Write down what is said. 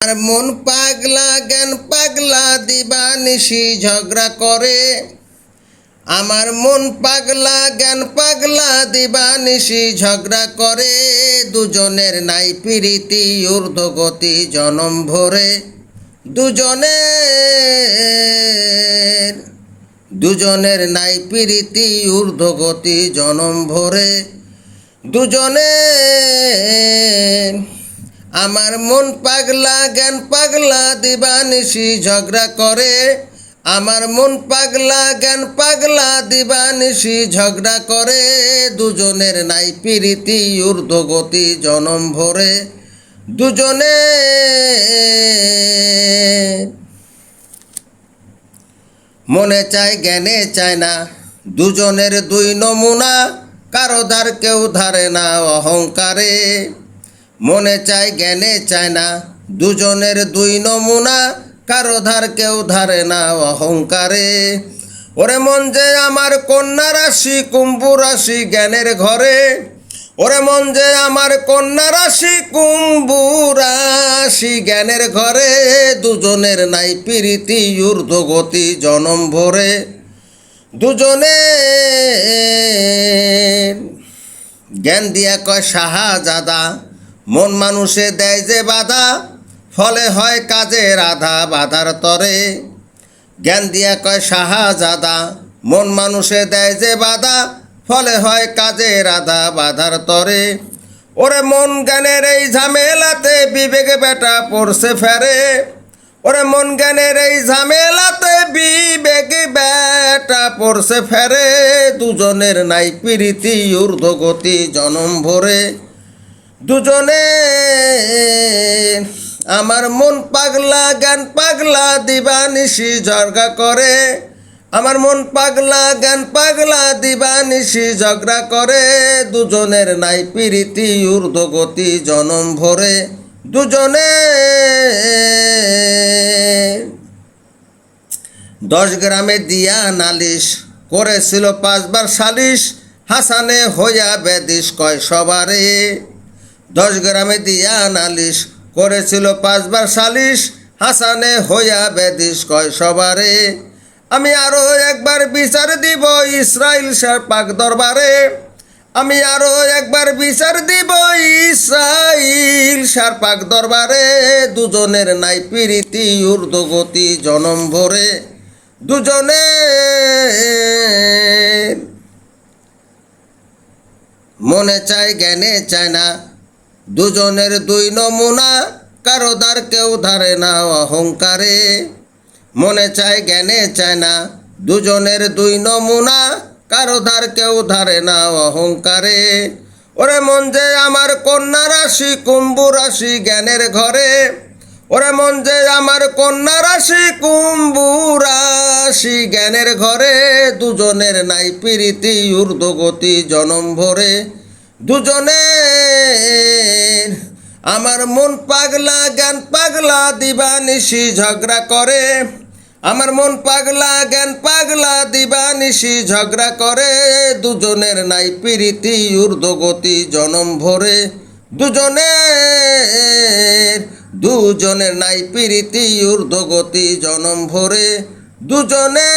আর মন পাগলা, জ্ঞান পাগলা দিবা নিশি ঝগড়া করে। আমার মন পাগলা, জ্ঞান পাগলা দিবা নিশি ঝগড়া করে। দুজনের নাই প্রীতি, ঊর্ধ্বগতি জনম ভরে। দুজনের দুজনের নাই প্রীতি, ঊর্ধ্বগতি জনম ভরে। দুজনে আমার মন পাগলা, জ্ঞান পাগলা, দিবানিশি ঝগড়া করে। আমার মন পাগলা, জ্ঞান পাগলা, দিবানিশি ঝগড়া করে। দুজনের নাই প্রীতি, ঊর্ধ্বগতি জনম ভরে। দুজনে মনে চায়, জ্ঞানে চায় না। দুজনের দুই নমুনা, কারও ধার কেউ ধারে না, অহংকারে। মনে চায়, জ্ঞানে চায় না। দুজনের দুই নমুনা, কারও ধার কেউ ধারে না অহংকারে। ওরে মন যে আমার কন্যা রাশি, কুম্ভু রাশি জ্ঞানের ঘরে। ওরে মন যে আমার কন্যা রাশি, কুম্ভু রাশি জ্ঞানের ঘরে। দুজনের নাই প্রীতি, ঊর্ধ্বগতি জনম ভরে। দুজনে জ্ঞান দিয়া কয়, সাহাজাদা। মন মানুষে দেয় যে বাধা, ফলে হয় কাজে রাধা বাধার তরে। জ্ঞান দিয়া কয় সাহাজাদা, মন মানুষে দেয় যে বাধা, ফলে হয় কাজে রাধা বাধার তরে। ওরে মন জ্ঞানের এই ঝামেলাতে বিবেকে বেটা পড়ছে ফেরে। ওরে মন জ্ঞানের এই ঝামেলাতে বিবেক বেটা পড়ছে ফেরে। দুজনের নাই প্রীতি, ঊর্ধ্বগতি জনম ভরে। দুজনে আমার মন পাগলা গান পাগলা, দিবানিশি ঝগড়া করে। আমার মন পাগলা গান পাগলা, দিবানিশি ঝগড়া করে। দুজনের নাই প্রীতি ঊর্ধ্বগতি জনম ভরে। দুজনে দশ গ্রামে দিয়া নালিশ করেছিল, পাঁচবার সালিশ। হাসানে হইয়া বেদিস কয় সবারে। দশ গ্রামে দিয়া নালিশ করেছিল পাঁচবার সালিশ। হাসানে হইয়া বেদিস কয় সবারে, আমি আরও একবার বিচার দিব ইসরায়েল সার পাক দরবারে। আমি আরও একবার বিচার দিব ইসরাইল সার পাক দরবারে। দুজনের নাই প্রীতি ঊর্ধ্বগতি জনম ভরে। দুজনে মনে চায়, জ্ঞানে চায় না। দুজনের দুই নমুনা, কারও দ্বার কেউ ধারে না, অহংকারে। মনে চায়, জ্ঞানে চায় না, দুজনের দুই নমুনা, কারও ধার কেউ ধারে না, অহংকারে। ওরে মন যে আমার কন্যা রাশি, কুম্ভু রাশি, জ্ঞানের ঘরে। ওরে মন যে আমার কন্যা রাশি, কুম্ভু রাশি, জ্ঞানের ঘরে। দুজনের নাই প্রীতি, ঊর্ধ্বগতি, জনম ভরে। দুজনের আমার মন পাগলা, জ্ঞান পাগলা, দিবানিশি ঝগড়া করে। আমার মন পাগলা, জ্ঞান পাগলা, দিবানিশি ঝগড়া করে। দুজনের নাই প্রীতি, ঊর্ধ্বগতি জনম ভরে। দুজনের দুজনের নাই প্রীতি, ঊর্ধ্বগতি জনম ভরে। দুজনে